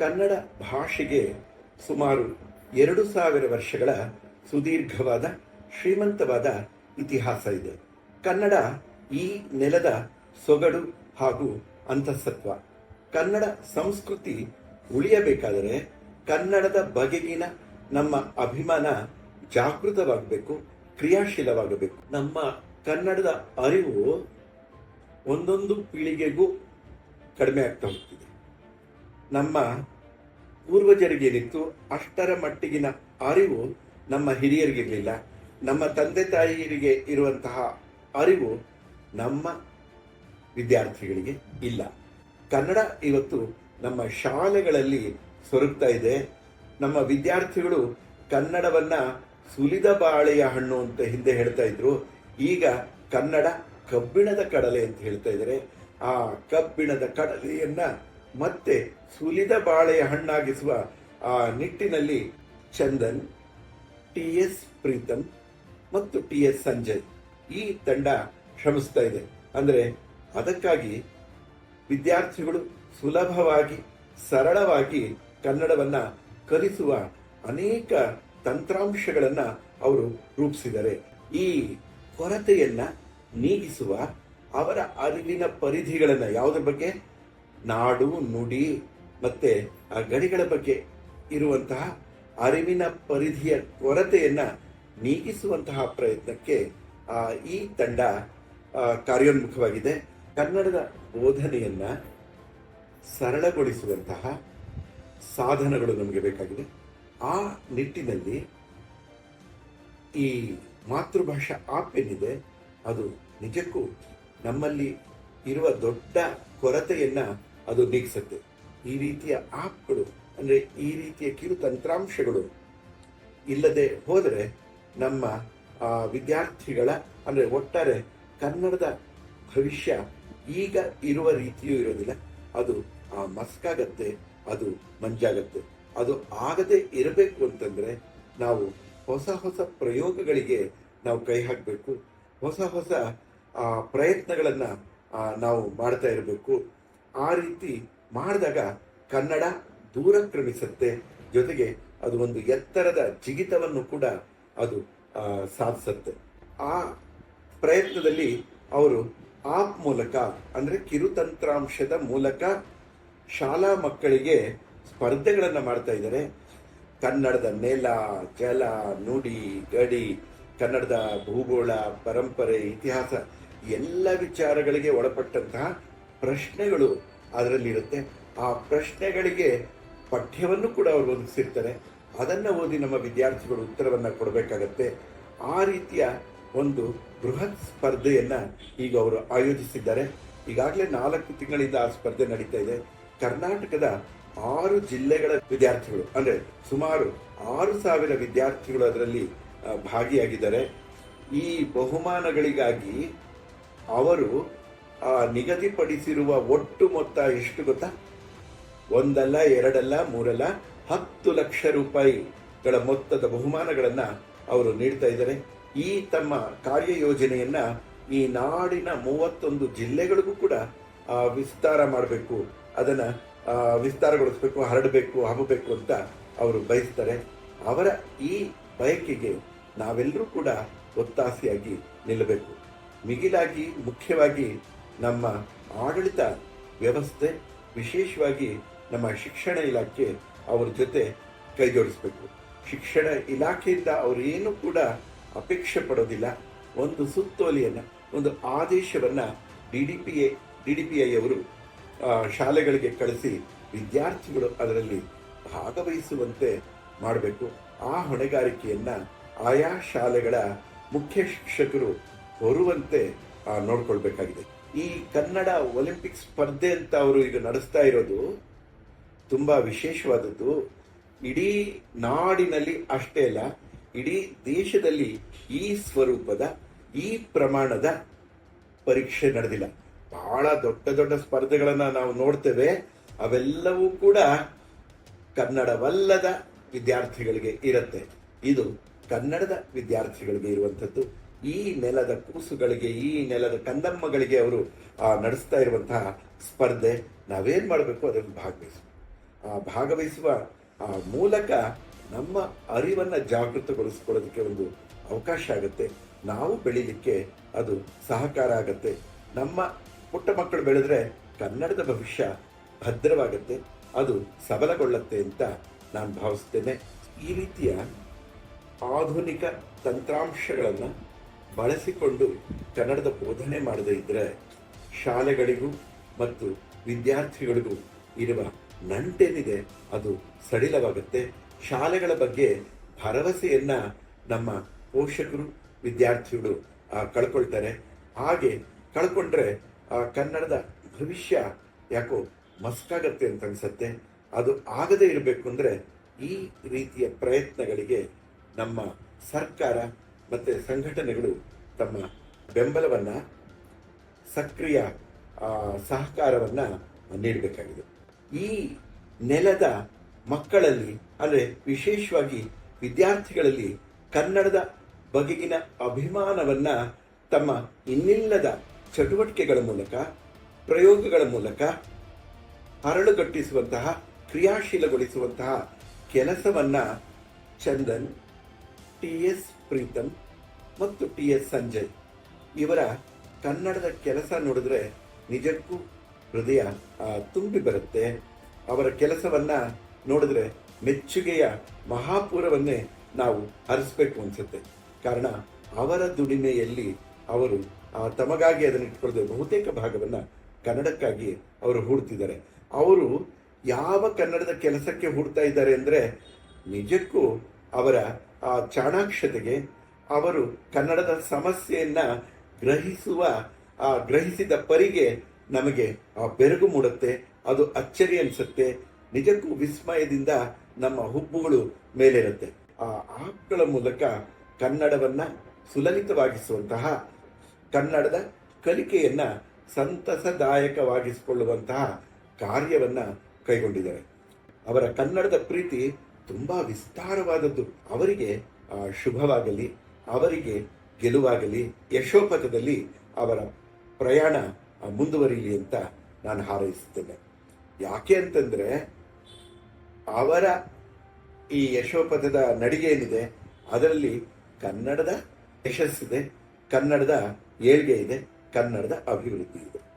ಕನ್ನಡ ಭಾಷೆಗೆ ಸುಮಾರು ಎರಡು ಸಾವಿರ ವರ್ಷಗಳ ಸುದೀರ್ಘವಾದ, ಶ್ರೀಮಂತವಾದ ಇತಿಹಾಸ ಇದೆ. ಕನ್ನಡ ಈ ನೆಲದ ಸೊಗಡು ಹಾಗೂ ಅಂತಸತ್ವ ಕನ್ನಡ ಸಂಸ್ಕೃತಿ ಉಳಿಯಬೇಕಾದರೆ ಕನ್ನಡದ ಬಗೆಗಿನ ನಮ್ಮ ಅಭಿಮಾನ ಜಾಗೃತವಾಗಬೇಕು, ಕ್ರಿಯಾಶೀಲವಾಗಬೇಕು. ನಮ್ಮ ಕನ್ನಡದ ಅರಿವು ಒಂದೊಂದು ಪೀಳಿಗೆಗೂ ಕಡಿಮೆ ಆಗ್ತಾ ಹೋಗ್ತಿದೆ. ನಮ್ಮ ಪೂರ್ವಜರಿಗೇನಿತ್ತು, ಅಷ್ಟರ ಮಟ್ಟಿಗಿನ ಅರಿವು ನಮ್ಮ ಹಿರಿಯರಿಗಿರಲಿಲ್ಲ. ನಮ್ಮ ತಂದೆ ತಾಯಿಯರಿಗೆ ಇರುವಂತಹ ಅರಿವು ನಮ್ಮ ವಿದ್ಯಾರ್ಥಿಗಳಿಗೆ ಇಲ್ಲ. ಕನ್ನಡ ಇವತ್ತು ನಮ್ಮ ಶಾಲೆಗಳಲ್ಲಿ ಸೊರಗ್ತಾ ಇದೆ. ನಮ್ಮ ವಿದ್ಯಾರ್ಥಿಗಳು ಕನ್ನಡವನ್ನ ಸುಲಿದ ಬಾಳೆಯ ಹಣ್ಣು ಅಂತ ಹಿಂದೆ ಹೇಳ್ತಾ ಇದ್ರು. ಈಗ ಕನ್ನಡ ಕಬ್ಬಿಣದ ಕಡಲೆ ಅಂತ ಹೇಳ್ತಾ ಇದ್ದಾರೆ. ಆ ಕಬ್ಬಿಣದ ಕಡಲೆಯನ್ನ ಮತ್ತೆ ಸುಲಿದ ಬಾಳೆಯ ಹಣ್ಣಾಗಿಸುವ ಆ ನಿಟ್ಟಿನಲ್ಲಿ ಚಂದನ್, ಟಿ ಎಸ್ ಪ್ರೀತಮ್ ಮತ್ತು ಟಿ ಎಸ್ ಸಂಜಯ್ ಈ ತಂಡ ಶ್ರಮಿಸ್ತಾ ಇದೆ. ಅಂದರೆ ಅದಕ್ಕಾಗಿ ವಿದ್ಯಾರ್ಥಿಗಳು ಸುಲಭವಾಗಿ, ಸರಳವಾಗಿ ಕನ್ನಡವನ್ನ ಕಲಿಸುವ ಅನೇಕ ತಂತ್ರಾಂಶಗಳನ್ನ ಅವರು ರೂಪಿಸಿದ್ದಾರೆ. ಈ ಕೊರತೆಯನ್ನ ನೀಗಿಸುವ ಅವರ ಅರಿವಿನ ಪರಿಧಿಗಳನ್ನು ಯಾವುದ್ರ ಬಗ್ಗೆ? ನಾಡು, ನುಡಿ ಮತ್ತೆ ಆ ಗಡಿಗಳ ಬಗ್ಗೆ ಇರುವಂತಹ ಅರಿವಿನ ಪರಿಧಿಯ ಕೊರತೆಯನ್ನು ನೀಗಿಸುವಂತಹ ಪ್ರಯತ್ನಕ್ಕೆ ಈ ತಂಡ ಕಾರ್ಯೋನ್ಮುಖವಾಗಿದೆ. ಕನ್ನಡದ ಬೋಧನೆಯನ್ನು ಸರಳಗೊಳಿಸುವಂತಹ ಸಾಧನಗಳು ನಮಗೆ ಬೇಕಾಗಿದೆ. ಆ ನಿಟ್ಟಿನಲ್ಲಿ ಈ ಮಾತೃಭಾಷಾ ಆಪ್ ಏನಿದೆ, ಅದು ನಿಜಕ್ಕೂ ನಮ್ಮಲ್ಲಿ ಇರುವ ದೊಡ್ಡ ಕೊರತೆಯನ್ನ ಅದು ನೀಗಿಸುತ್ತೆ ಈ ರೀತಿಯ ಆಪ್ಗಳು, ಅಂದರೆ ಈ ರೀತಿಯ ಕಿರು ತಂತ್ರಾಂಶಗಳು ಇಲ್ಲದೆ ಹೋದರೆ ನಮ್ಮ ವಿದ್ಯಾರ್ಥಿಗಳ, ಅಂದರೆ ಒಟ್ಟಾರೆ ಕನ್ನಡದ ಭವಿಷ್ಯ ಈಗ ಇರುವ ರೀತಿಯೂ ಇರೋದಿಲ್ಲ. ಅದು ಮಸ್ಕಾಗತ್ತೆ, ಅದು ಮಂಜಾಗತ್ತೆ. ಅದು ಆಗದೆ ಇರಬೇಕು ಅಂತಂದರೆ ನಾವು ಹೊಸ ಹೊಸ ಪ್ರಯೋಗಗಳಿಗೆ ನಾವು ಕೈ ಹಾಕಬೇಕು. ಹೊಸ ಹೊಸ ಪ್ರಯತ್ನಗಳನ್ನ ನಾವು ಮಾಡ್ತಾ ಇರಬೇಕು. ಆ ರೀತಿ ಮಾಡಿದಾಗ ಕನ್ನಡ ದೂರ ಕ್ರಮಿಸುತ್ತೆ ಜೊತೆಗೆ ಅದು ಒಂದು ಎತ್ತರದ ಜಿಗಿತವನ್ನು ಕೂಡ ಅದು ಸಾಧಿಸುತ್ತೆ. ಆ ಪ್ರಯತ್ನದಲ್ಲಿ ಅವರು ಆಪ್ ಮೂಲಕ, ಅಂದರೆ ಕಿರುತಂತ್ರಾಂಶದ ಮೂಲಕ ಶಾಲಾ ಮಕ್ಕಳಿಗೆ ಸ್ಪರ್ಧೆಗಳನ್ನು ಮಾಡ್ತಾ ಇದ್ದಾರೆ. ಕನ್ನಡದ ನೆಲ, ಜಲ, ನುಡಿ, ಗಡಿ, ಕನ್ನಡದ ಭೂಗೋಳ, ಪರಂಪರೆ, ಇತಿಹಾಸ, ಎಲ್ಲ ವಿಚಾರಗಳಿಗೆ ಒಳಪಟ್ಟಂತಹ ಪ್ರಶ್ನೆಗಳು ಅದರಲ್ಲಿರುತ್ತೆ. ಆ ಪ್ರಶ್ನೆಗಳಿಗೆ ಪಠ್ಯವನ್ನು ಕೂಡ ಅವರು ಒದಗಿಸಿರ್ತಾರೆ ಅದನ್ನು ಓದಿ ನಮ್ಮ ವಿದ್ಯಾರ್ಥಿಗಳು ಉತ್ತರವನ್ನು ಕೊಡಬೇಕಾಗತ್ತೆ. ಆ ರೀತಿಯ ಒಂದು ಬೃಹತ್ ಸ್ಪರ್ಧೆಯನ್ನು ಈಗ ಅವರು ಆಯೋಜಿಸಿದ್ದಾರೆ. ಈಗಾಗಲೇ ನಾಲ್ಕು ತಿಂಗಳಿಂದ ಆ ಸ್ಪರ್ಧೆ ನಡೀತಾ ಇದೆ. ಕರ್ನಾಟಕದ ಆರು ಜಿಲ್ಲೆಗಳ ವಿದ್ಯಾರ್ಥಿಗಳು, ಅಂದರೆ ಸುಮಾರು ಆರು ಸಾವಿರ ವಿದ್ಯಾರ್ಥಿಗಳು ಅದರಲ್ಲಿ ಭಾಗಿಯಾಗಿದ್ದಾರೆ. ಈ ಬಹುಮಾನಗಳಿಗಾಗಿ ಅವರು ಆ, ನಿಗದಿಪಡಿಸಿರುವ ಒಟ್ಟು ಮೊತ್ತ ಎಷ್ಟು ಗೊತ್ತಾ? ಒಂದಲ್ಲ ಎರಡಲ್ಲ ಮೂರಲ್ಲ ಹತ್ತು ಲಕ್ಷ ರೂಪಾಯಿಗಳ ಮೊತ್ತದ ಬಹುಮಾನಗಳನ್ನು ಅವರು ನೀಡ್ತಾ ಇದ್ದಾರೆ. ಈ ತಮ್ಮ ಕಾರ್ಯಯೋಜನೆಯನ್ನ ಈ ನಾಡಿನ ಮೂವತ್ತೊಂದು ಜಿಲ್ಲೆಗಳಿಗೂ ಕೂಡ ವಿಸ್ತಾರ ಮಾಡಬೇಕು. ಅದನ್ನ ವಿಸ್ತಾರಗೊಳಿಸಬೇಕು ಹರಡಬೇಕು ಹಬ್ಬಬೇಕು ಅಂತ ಅವರು ಬಯಸ್ತಾರೆ. ಅವರ ಈ ಬಯಕೆಗೆ ನಾವೆಲ್ಲರೂ ಕೂಡ ಒತ್ತಾಸೆಯಾಗಿ ನಿಲ್ಲಬೇಕು. ಮಿಗಿಲಾಗಿ ಮುಖ್ಯವಾಗಿ ನಮ್ಮ ಆಡಳಿತ ವ್ಯವಸ್ಥೆ, ವಿಶೇಷವಾಗಿ ನಮ್ಮ ಶಿಕ್ಷಣ ಇಲಾಖೆ ಅವರ ಜೊತೆ ಕೈಜೋಡಿಸ್ಬೇಕು. ಶಿಕ್ಷಣ ಇಲಾಖೆಯಿಂದ ಅವರು ಏನು ಕೂಡ ಅಪೇಕ್ಷೆ ಪಡೋದಿಲ್ಲ. ಒಂದು ಸುತ್ತೋಲೆಯನ್ನು, ಒಂದು ಆದೇಶವನ್ನು D D P A, D D P I ಅವರು ಶಾಲೆಗಳಿಗೆ ಕಳಿಸಿ ವಿದ್ಯಾರ್ಥಿಗಳು ಅದರಲ್ಲಿ ಭಾಗವಹಿಸುವಂತೆ ಮಾಡಬೇಕು. ಆ ಹೊಣೆಗಾರಿಕೆಯನ್ನು ಆಯಾ ಶಾಲೆಗಳ ಮುಖ್ಯ ಶಿಕ್ಷಕರು ಬರುವಂತೆ ನೋಡ್ಕೊಳ್ಬೇಕಾಗಿದೆ. ಈ ಕನ್ನಡ ಒಲಿಂಪಿಕ್ ಸ್ಪರ್ಧೆ ಅಂತ ಅವರು ಈಗ ನಡೆಸ್ತಾ ಇರೋದು ತುಂಬಾ ವಿಶೇಷವಾದದ್ದು. ಇಡೀ ನಾಡಿನಲ್ಲಿ ಅಷ್ಟೇ ಅಲ್ಲ, ಇಡೀ ದೇಶದಲ್ಲಿ ಈ ಸ್ವರೂಪದ, ಈ ಪ್ರಮಾಣದ ಪರೀಕ್ಷೆ ನಡೆದಿಲ್ಲ. ಬಹಳ ದೊಡ್ಡ ದೊಡ್ಡ ಸ್ಪರ್ಧೆಗಳನ್ನ ನಾವು ನೋಡ್ತೇವೆ. ಅವೆಲ್ಲವೂ ಕೂಡ ಕನ್ನಡವಲ್ಲದ ವಿದ್ಯಾರ್ಥಿಗಳಿಗೆ ಇರುತ್ತೆ. ಇದು ಕನ್ನಡದ ವಿದ್ಯಾರ್ಥಿಗಳಿಗೆ ಇರುವಂತದ್ದು ಈ ನೆಲದ ಕೂಸುಗಳಿಗೆ ಈ ನೆಲದ ಕಂದಮ್ಮಗಳಿಗೆ ಅವರು ನಡೆಸ್ತಾ ಇರುವಂತಹ ಸ್ಪರ್ಧೆ ನಾವೇನ್ ಮಾಡಬೇಕು? ಅದರಲ್ಲಿ ಭಾಗವಹಿಸಬೇಕು ಆ, ಭಾಗವಹಿಸುವ ಆ, ಮೂಲಕ ನಮ್ಮ ಅರಿವನ್ನ ಜಾಗೃತಗೊಳಿಸ್ಕೊಳ್ಳೋದಕ್ಕೆ ಒಂದು ಅವಕಾಶ ಆಗುತ್ತೆ. ನಾವು ಬೆಳಿಲಿಕ್ಕೆ ಅದು ಸಹಕಾರ ಆಗುತ್ತೆ. ನಮ್ಮ ಪುಟ್ಟ ಮಕ್ಕಳು ಬೆಳೆದ್ರೆ ಕನ್ನಡದ ಭವಿಷ್ಯ ಭದ್ರವಾಗುತ್ತೆ. ಅದು ಸಬಲಗೊಳ್ಳುತ್ತೆ ಅಂತ ನಾನು ಭಾವಿಸ್ತೇನೆ. ಈ ರೀತಿಯ ಆಧುನಿಕ ತಂತ್ರಾಂಶಗಳನ್ನು ಬಳಸಿಕೊಂಡು ಕನ್ನಡದ ಬೋಧನೆ ಮಾಡದೇ ಇದ್ದರೆ ಶಾಲೆಗಳಿಗೂ ಮತ್ತು ವಿದ್ಯಾರ್ಥಿಗಳಿಗೂ ಇರುವ ನಂಟೇನಿದೆ, ಅದು ಸಡಿಲವಾಗುತ್ತೆ. ಶಾಲೆಗಳ ಬಗ್ಗೆ ಭರವಸೆಯನ್ನ ನಮ್ಮ ಪೋಷಕರು, ವಿದ್ಯಾರ್ಥಿಗಳು ಕಳ್ಕೊಳ್ತಾರೆ. ಹಾಗೆ ಕಳ್ಕೊಂಡ್ರೆ, ಆ, ಕನ್ನಡದ ಭವಿಷ್ಯ ಯಾಕೋ ಮಸ್ಕಾಗತ್ತೆ ಅಂತ ಅನಿಸುತ್ತೆ. ಅದು ಆಗದೇ ಇರಬೇಕು ಅಂದ್ರೆ ಈ ರೀತಿಯ ಪ್ರಯತ್ನಗಳಿಗೆ ನಮ್ಮ ಸರ್ಕಾರ ಮತ್ತೆ ಸಂಘಟನೆಗಳು ತಮ್ಮ ಬೆಂಬಲವನ್ನ, ಸಕ್ರಿಯ ಸಹಕಾರವನ್ನು ನೀಡಬೇಕಾಗಿದೆ. ಈ ನೆಲದ ಮಕ್ಕಳಲ್ಲಿ, ಅಂದರೆ ವಿಶೇಷವಾಗಿ ವಿದ್ಯಾರ್ಥಿಗಳಲ್ಲಿ ಕನ್ನಡದ ಬಗೆಗಿನ ಅಭಿಮಾನವನ್ನ ತಮ್ಮ ಇನ್ನಿಲ್ಲದ ಚಟುವಟಿಕೆಗಳ ಮೂಲಕ, ಪ್ರಯೋಗಗಳ ಮೂಲಕ ಹರಳುಗಟ್ಟಿಸುವಂತಹ, ಕ್ರಿಯಾಶೀಲಗೊಳಿಸುವಂತಹ ಕೆಲಸವನ್ನು ಚಂದನ್ ಟಿ ಎಸ್ ಪ್ರೀತಮ್ ಮತ್ತು ಟಿ ಎಸ್ ಸಂಜಯ್. ಇವರ ಕನ್ನಡದ ಕೆಲಸ ನೋಡಿದ್ರೆ ನಿಜಕ್ಕೂ ಹೃದಯ ತುಂಬಿ ಬರುತ್ತೆ. ಅವರ ಕೆಲಸವನ್ನ ನೋಡಿದ್ರೆ ಮೆಚ್ಚುಗೆಯ ಮಹಾಪೂರವನ್ನೇ ನಾವು ಹರಿಸ್ಬೇಕು ಅನ್ಸುತ್ತೆ. ಕಾರಣ ಅವರ ದುಡಿಮೆಯಲ್ಲಿ ಅವರು ತಮಗಾಗಿ ಅದನ್ನು ಇಟ್ಕೊಳ್ಳದೆ ಬಹುತೇಕ ಭಾಗವನ್ನ ಕನ್ನಡಕ್ಕಾಗಿ ಅವರು ಹೂಡ್ತಿದ್ದಾರೆ. ಅವರು ಯಾವ ಕನ್ನಡದ ಕೆಲಸಕ್ಕೆ ಹೂಡ್ತಾ ಇದ್ದಾರೆ ಅಂದ್ರೆ ನಿಜಕ್ಕೂ ಅವರ ಆ ಚಾಣಾಕ್ಷತೆಗೆ ಅವರು ಕನ್ನಡದ ಸಮಸ್ಯೆಯನ್ನ ಗ್ರಹಿಸುವ, ಆ ಗ್ರಹಿಸಿದ ಪರಿಗೆ ನಮಗೆ ಆ ಬೆರಗು ಮೂಡುತ್ತೆ, ಅದು ಅಚ್ಚರಿ ಅನಿಸುತ್ತೆ, ನಿಜಕ್ಕೂ ವಿಸ್ಮಯದಿಂದ ನಮ್ಮ ಹುಬ್ಬುಗಳು ಮೇಲಿರುತ್ತೆ. ಆ ಆಪ್ಗಳ ಮೂಲಕ ಕನ್ನಡವನ್ನ ಸುಲಲಿತವಾಗಿಸುವಂತಹ, ಕನ್ನಡದ ಕಲಿಕೆಯನ್ನ ಸಂತಸದಾಯಕವಾಗಿಸಿಕೊಳ್ಳುವಂತಹ ಕಾರ್ಯವನ್ನ ಕೈಗೊಂಡಿದ್ದಾರೆ. ಅವರ ಕನ್ನಡದ ಪ್ರೀತಿ ತುಂಬಾ ವಿಸ್ತಾರವಾದದ್ದು. ಅವರಿಗೆ ಶುಭವಾಗಲಿ, ಅವರಿಗೆ ಗೆಲುವಾಗಲಿ, ಯಶೋಪಥದಲ್ಲಿ ಅವರ ಪ್ರಯಾಣ ಮುಂದುವರಿಯಲಿ ಅಂತ ನಾನು ಹಾರೈಸುತ್ತೇನೆ. ಯಾಕೆ ಅಂತಂದ್ರೆ, ಅವರ ಈ ಯಶೋಪಥದ ನಡಿಗೆ ಏನಿದೆ, ಅದರಲ್ಲಿ ಕನ್ನಡದ ಯಶಸ್ಸಿದೆ, ಕನ್ನಡದ ಏಳ್ಗೆ ಇದೆ ಕನ್ನಡದ ಅಭಿವೃದ್ಧಿ ಇದೆ